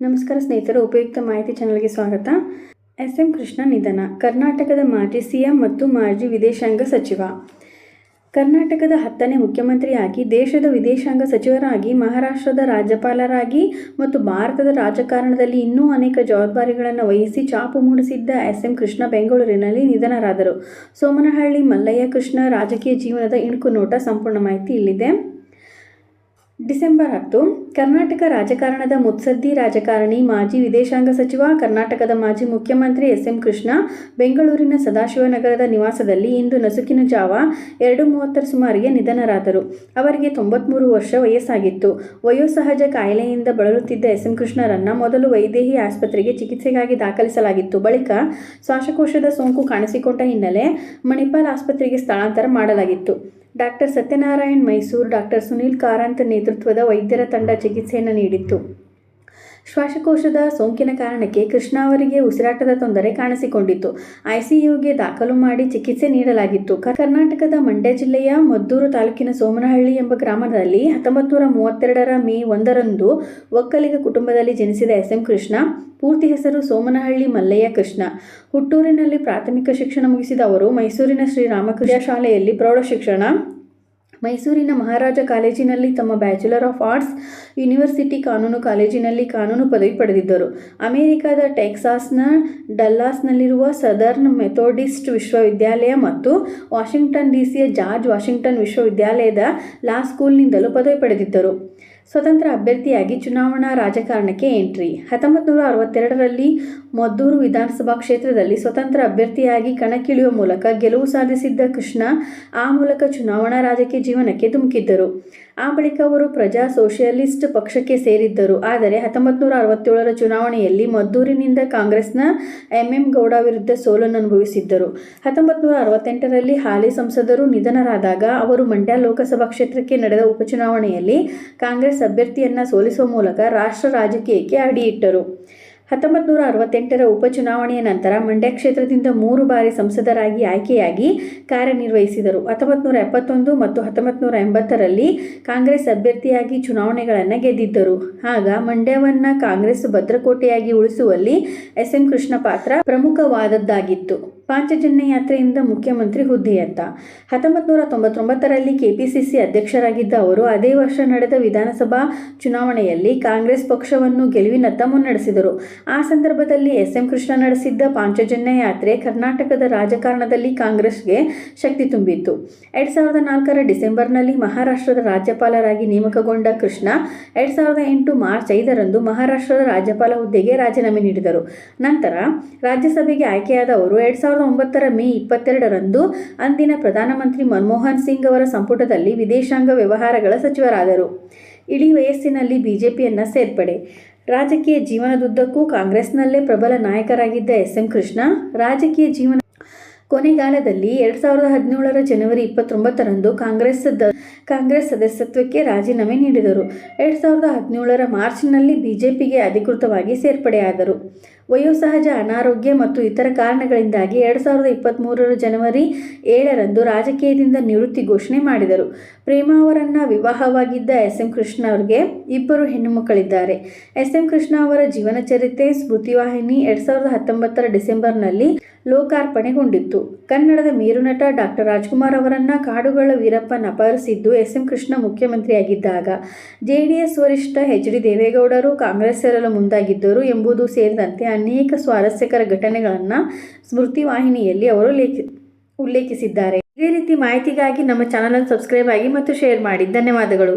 ನಮಸ್ಕಾರ ಸ್ನೇಹಿತರು, ಉಪಯುಕ್ತ ಮಾಹಿತಿ ಚಾನಲ್ಗೆ ಸ್ವಾಗತ. ಎಸ್ ಎಂ ಕೃಷ್ಣ ನಿಧನ, ಕರ್ನಾಟಕದ ಮಾಜಿ ಸಿಎಂ ಮತ್ತು ಮಾಜಿ ವಿದೇಶಾಂಗ ಸಚಿವ. ಕರ್ನಾಟಕದ ಹತ್ತನೇ ಮುಖ್ಯಮಂತ್ರಿಯಾಗಿ, ದೇಶದ ವಿದೇಶಾಂಗ ಸಚಿವರಾಗಿ, ಮಹಾರಾಷ್ಟ್ರದ ರಾಜ್ಯಪಾಲರಾಗಿ ಮತ್ತು ಭಾರತದ ರಾಜಕಾರಣದಲ್ಲಿ ಇನ್ನೂ ಅನೇಕ ಜವಾಬ್ದಾರಿಗಳನ್ನು ವಹಿಸಿ ಚಾಪು ಮೂಡಿಸಿದ್ದ ಎಸ್ ಎಂ ಕೃಷ್ಣ ಬೆಂಗಳೂರಿನಲ್ಲಿ ನಿಧನರಾದರು. ಸೋಮನಹಳ್ಳಿ ಮಲ್ಲಯ್ಯ ಕೃಷ್ಣ ರಾಜಕೀಯ ಜೀವನದ ಇಣುಕು ನೋಟ, ಸಂಪೂರ್ಣ ಮಾಹಿತಿ ಇಲ್ಲಿದೆ. ಡಿಸೆಂಬರ್ ಹತ್ತು, ಕರ್ನಾಟಕ ರಾಜಕಾರಣದ ಮುತ್ಸದ್ದಿ ರಾಜಕಾರಣಿ ಮಾಜಿ ವಿದೇಶಾಂಗ ಸಚಿವ, ಕರ್ನಾಟಕದ ಮಾಜಿ ಮುಖ್ಯಮಂತ್ರಿ ಎಸ್ ಎಂ ಕೃಷ್ಣ, ಬೆಂಗಳೂರಿನ ಸದಾಶಿವನಗರದ ನಿವಾಸದಲ್ಲಿ ಇಂದು ನಸುಕಿನ ಜಾವ ಎರಡು ಮೂವತ್ತರ ಸುಮಾರಿಗೆ ನಿಧನರಾದರು. ಅವರಿಗೆ ತೊಂಬತ್ಮೂರು ವರ್ಷ ವಯಸ್ಸಾಗಿತ್ತು. ವಯೋಸಹಜ ಕಾಯಿಲೆಯಿಂದ ಬಳಲುತ್ತಿದ್ದ ಎಸ್ ಎಂ ಕೃಷ್ಣರನ್ನು ಮೊದಲು ವೈದೇಹಿ ಆಸ್ಪತ್ರೆಗೆ ಚಿಕಿತ್ಸೆಗಾಗಿ ದಾಖಲಿಸಲಾಗಿತ್ತು. ಬಳಿಕ ಶ್ವಾಸಕೋಶದ ಸೋಂಕು ಕಾಣಿಸಿಕೊಂಡ ಹಿನ್ನೆಲೆ ಮಣಿಪಾಲ್ ಆಸ್ಪತ್ರೆಗೆ ಸ್ಥಳಾಂತರ ಮಾಡಲಾಗಿತ್ತು. ಡಾಕ್ಟರ್ ಸತ್ಯನಾರಾಯಣ್ ಮೈಸೂರು ಡಾಕ್ಟರ್ ಸುನೀಲ್ ಕಾರಂತ್ ನೇತೃತ್ವದ ವೈದ್ಯರ ತಂಡ ಚಿಕಿತ್ಸೆಯನ್ನು ನೀಡಿತ್ತು. ಶ್ವಾಸಕೋಶದ ಸೋಂಕಿನ ಕಾರಣಕ್ಕೆ ಕೃಷ್ಣ ಅವರಿಗೆ ಉಸಿರಾಟದ ತೊಂದರೆ ಕಾಣಿಸಿಕೊಂಡಿತ್ತು. ಐಸಿಯುಗೆ ದಾಖಲು ಮಾಡಿ ಚಿಕಿತ್ಸೆ ನೀಡಲಾಗಿತ್ತು. ಕರ್ನಾಟಕದ ಮಂಡ್ಯ ಜಿಲ್ಲೆಯ ಮದ್ದೂರು ತಾಲೂಕಿನ ಸೋಮನಹಳ್ಳಿ ಎಂಬ ಗ್ರಾಮದಲ್ಲಿ ಹತ್ತೊಂಬತ್ತು ನೂರ ಮೂವತ್ತೆರಡರ ಮೇ ಒಂದರಂದು ಒಕ್ಕಲಿಗ ಕುಟುಂಬದಲ್ಲಿ ಜನಿಸಿದ ಎಸ್ ಎಂ ಕೃಷ್ಣ, ಪೂರ್ತಿ ಹೆಸರು ಸೋಮನಹಳ್ಳಿ ಮಲ್ಲಯ್ಯ ಕೃಷ್ಣ. ಹುಟ್ಟೂರಿನಲ್ಲಿ ಪ್ರಾಥಮಿಕ ಶಿಕ್ಷಣ ಮುಗಿಸಿದ ಅವರು ಮೈಸೂರಿನ ಶ್ರೀರಾಮಕೃಷ್ಣ ಶಾಲೆಯಲ್ಲಿ ಪ್ರೌಢ ಶಿಕ್ಷಣ ಮೈಸೂರಿನ ಮಹಾರಾಜ ಕಾಲೇಜಿನಲ್ಲಿ ತಮ್ಮ ಬ್ಯಾಚುಲರ್ ಆಫ್ ಆರ್ಟ್ಸ್, ಯೂನಿವರ್ಸಿಟಿ ಕಾನೂನು ಕಾಲೇಜಿನಲ್ಲಿ ಕಾನೂನು ಪದವಿ ಪಡೆದಿದ್ದರು. ಅಮೆರಿಕದ ಟೆಕ್ಸಾಸ್ನ ಡಲ್ಲಾಸ್ನಲ್ಲಿರುವ ಸದರ್ನ್ ಮೆಥೋಡಿಸ್ಟ್ ವಿಶ್ವವಿದ್ಯಾಲಯ ಮತ್ತು ವಾಷಿಂಗ್ಟನ್ ಡಿಸಿಯ ಜಾರ್ಜ್ ವಾಷಿಂಗ್ಟನ್ ವಿಶ್ವವಿದ್ಯಾಲಯದ ಲಾ ಸ್ಕೂಲ್ನಿಂದಲೂ ಪದವಿ ಪಡೆದಿದ್ದರು. ಸ್ವತಂತ್ರ ಅಭ್ಯರ್ಥಿಯಾಗಿ ಚುನಾವಣಾ ರಾಜಕಾರಣಕ್ಕೆ ಎಂಟ್ರಿ. ಹತ್ತೊಂಬತ್ತು ನೂರ ಅರವತ್ತೆರಡರಲ್ಲಿ ಮದ್ದೂರು ವಿಧಾನಸಭಾ ಕ್ಷೇತ್ರದಲ್ಲಿ ಸ್ವತಂತ್ರ ಅಭ್ಯರ್ಥಿಯಾಗಿ ಕಣಕ್ಕಿಳಿಯುವ ಮೂಲಕ ಗೆಲುವು ಸಾಧಿಸಿದ್ದ ಕೃಷ್ಣ ಆ ಮೂಲಕ ಚುನಾವಣಾ ರಾಜಕೀಯ ಜೀವನಕ್ಕೆ ಧುಮುಕಿದ್ದರು. ಆ ಬಳಿಕ ಅವರು ಪ್ರಜಾ ಸೋಷಿಯಲಿಸ್ಟ್ ಪಕ್ಷಕ್ಕೆ ಸೇರಿದ್ದರು. ಆದರೆ ಹತ್ತೊಂಬತ್ತು ನೂರ ಅರವತ್ತೇಳರ ಚುನಾವಣೆಯಲ್ಲಿ ಮದ್ದೂರಿನಿಂದ ಕಾಂಗ್ರೆಸ್ನ ಎಂಎಂ ಗೌಡ ವಿರುದ್ಧ ಸೋಲನ್ನು ಅನುಭವಿಸಿದ್ದರು. ಹತ್ತೊಂಬತ್ತು ನೂರ ಅರವತ್ತೆಂಟರಲ್ಲಿ ಹಾಲಿ ಸಂಸದರು ನಿಧನರಾದಾಗ ಅವರು ಮಂಡ್ಯ ಲೋಕಸಭಾ ಕ್ಷೇತ್ರಕ್ಕೆ ನಡೆದ ಉಪಚುನಾವಣೆಯಲ್ಲಿ ಕಾಂಗ್ರೆಸ್ ಅಭ್ಯರ್ಥಿಯನ್ನು ಸೋಲಿಸುವ ಮೂಲಕ ರಾಷ್ಟ್ರ ರಾಜಕೀಯಕ್ಕೆ ಅಡಿಯಿಟ್ಟರು? ಹತ್ತೊಂಬತ್ತು ನೂರ ಅರವತ್ತೆಂಟರ ಉಪಚುನಾವಣೆಯ ನಂತರ ಮಂಡ್ಯ ಕ್ಷೇತ್ರದಿಂದ ಮೂರು ಬಾರಿ ಸಂಸದರಾಗಿ ಆಯ್ಕೆಯಾಗಿ ಕಾರ್ಯನಿರ್ವಹಿಸಿದರು. ಹತ್ತೊಂಬತ್ತು ನೂರ ಎಪ್ಪತ್ತೊಂದು ಮತ್ತು ಹತ್ತೊಂಬತ್ತು ನೂರ ಎಂಬತ್ತರಲ್ಲಿ ಕಾಂಗ್ರೆಸ್ ಅಭ್ಯರ್ಥಿಯಾಗಿ ಚುನಾವಣೆಗಳನ್ನು ಗೆದ್ದಿದ್ದರು. ಆಗ ಮಂಡ್ಯವನ್ನು ಕಾಂಗ್ರೆಸ್ ಭದ್ರಕೋಟೆಯಾಗಿ ಉಳಿಸುವಲ್ಲಿ ಎಸ್ ಎಂ ಕೃಷ್ಣ ಪಾತ್ರ ಪ್ರಮುಖವಾದದ್ದಾಗಿತ್ತು. ಪಾಂಚಜನ್ಯ ಯಾತ್ರೆಯಿಂದ ಮುಖ್ಯಮಂತ್ರಿ ಹುದ್ದೆಯತ್ತ. ಹತ್ತೊಂಬತ್ತು ನೂರ ತೊಂಬತ್ತೊಂಬತ್ತರಲ್ಲಿ ಕೆಪಿಸಿಸಿ ಅಧ್ಯಕ್ಷರಾಗಿದ್ದ ಅವರು ಅದೇ ವರ್ಷ ನಡೆದ ವಿಧಾನಸಭಾ ಚುನಾವಣೆಯಲ್ಲಿ ಕಾಂಗ್ರೆಸ್ ಪಕ್ಷವನ್ನು ಗೆಲುವಿನತ್ತ ಮುನ್ನಡೆಸಿದರು. ಆ ಸಂದರ್ಭದಲ್ಲಿ ಎಸ್ ಎಂ ಕೃಷ್ಣ ನಡೆಸಿದ್ದ ಪಾಂಚಜನ್ಯ ಯಾತ್ರೆ ಕರ್ನಾಟಕದ ರಾಜಕಾರಣದಲ್ಲಿ ಕಾಂಗ್ರೆಸ್ಗೆ ಶಕ್ತಿ ತುಂಬಿತ್ತು. ಎರಡ್ ಸಾವಿರದ ನಾಲ್ಕರ ಡಿಸೆಂಬರ್ನಲ್ಲಿ ಮಹಾರಾಷ್ಟ್ರದ ರಾಜ್ಯಪಾಲರಾಗಿ ನೇಮಕಗೊಂಡ ಕೃಷ್ಣ ಎರಡ್ ಸಾವಿರದ ಎಂಟು ಮಾರ್ಚ್ ಐದರಂದು ಮಹಾರಾಷ್ಟ್ರದ ರಾಜ್ಯಪಾಲ ಹುದ್ದೆಗೆ ರಾಜೀನಾಮೆ ನೀಡಿದರು. ನಂತರ ರಾಜ್ಯಸಭೆಗೆ ಆಯ್ಕೆಯಾದ ಅವರು ಎರಡ್ ಸಾವಿರದ ಒಂಬತ್ತರ ಮೇ ಇಪ್ಪತ್ತೆರಡರಂದು ಅಂದಿನ ಪ್ರಧಾನಮಂತ್ರಿ ಮನಮೋಹನ್ ಸಿಂಗ್ ಅವರ ಸಂಪುಟದಲ್ಲಿ ವಿದೇಶಾಂಗ ವ್ಯವಹಾರಗಳ ಸಚಿವರಾದರು. ಇಡೀ ವಯಸ್ಸಿನಲ್ಲಿ ಬಿಜೆಪಿಯನ್ನ ಸೇರ್ಪಡೆ. ರಾಜಕೀಯ ಜೀವನದುದ್ದಕ್ಕೂ ಕಾಂಗ್ರೆಸ್ನಲ್ಲೇ ಪ್ರಬಲ ನಾಯಕರಾಗಿದ್ದ ಎಸ್ ಎಂ ಕೃಷ್ಣ, ರಾಜಕೀಯ ಜೀವನ ಕೊನೆಗಾಲದಲ್ಲಿ ಎರಡು ಸಾವಿರದ ಹದಿನೇಳರ ಜನವರಿ ಇಪ್ಪತ್ತೊಂಬತ್ತರಂದು ಕಾಂಗ್ರೆಸ್ ಕಾಂಗ್ರೆಸ್ ಸದಸ್ಯತ್ವಕ್ಕೆ ರಾಜೀನಾಮೆ ನೀಡಿದರು. ಎರಡು ಸಾವಿರದ ಹದಿನೇಳರ ಮಾರ್ಚ್ನಲ್ಲಿ ಬಿಜೆಪಿಗೆ ಅಧಿಕೃತವಾಗಿ ಸೇರ್ಪಡೆಯಾದರು. ವಯೋಸಹಜ, ಅನಾರೋಗ್ಯ ಮತ್ತು ಇತರ ಕಾರಣಗಳಿಂದಾಗಿ ಎರಡು ಸಾವಿರದ ಇಪ್ಪತ್ತ್ಮೂರರ ಜನವರಿ ಏಳರಂದು ರಾಜಕೀಯದಿಂದ ನಿವೃತ್ತಿ ಘೋಷಣೆ ಮಾಡಿದರು. ಪ್ರೇಮ ಅವರನ್ನು ವಿವಾಹವಾಗಿದ್ದ ಎಸ್. ಎಂ. ಕೃಷ್ಣ ಅವರಿಗೆ ಇಬ್ಬರು ಹೆಣ್ಣು ಮಕ್ಕಳಿದ್ದಾರೆ. ಎಸ್. ಎಂ. ಕೃಷ್ಣ ಅವರ ಜೀವನ ಚರಿತ್ರೆ ಸ್ಮೃತಿವಾಹಿನಿ ಎರಡು ಸಾವಿರದ ಹತ್ತೊಂಬತ್ತರ ಡಿಸೆಂಬರ್ನಲ್ಲಿ ಲೋಕಾರ್ಪಣೆಗೊಂಡಿತ್ತು. ಕನ್ನಡದ ಮೇರುನಟ ಡಾಕ್ಟರ್ ರಾಜ್ಕುಮಾರ್ ಅವರನ್ನ ಕಾಡುಗಳ ವೀರಪ್ಪನ ಅಪಹರಿಸಿದ್ದು ಎಸ್ ಎಂ ಕೃಷ್ಣ ಮುಖ್ಯಮಂತ್ರಿಯಾಗಿದ್ದಾಗ. ಜೆಡಿಎಸ್ ವರಿಷ್ಠ ಎಚ್ ಡಿ ದೇವೇಗೌಡರು ಕಾಂಗ್ರೆಸ್ ಸೇರಲು ಮುಂದಾಗಿದ್ದರು ಎಂಬುದು ಸೇರಿದಂತೆ ಅನೇಕ ಸ್ವಾರಸ್ಯಕರ ಘಟನೆಗಳನ್ನು ಸ್ಮೃತಿ ವಾಹಿನಿಯಲ್ಲಿ ಅವರು ಲೇಖಿ, ಉಲ್ಲೇಖಿಸಿದ್ದಾರೆ. ಇದೇ ರೀತಿ ಮಾಹಿತಿಗಾಗಿ ನಮ್ಮ ಚಾನಲನ್ನು ಸಬ್ಸ್ಕ್ರೈಬ್ ಆಗಿ ಮತ್ತು ಶೇರ್ ಮಾಡಿ. ಧನ್ಯವಾದಗಳು.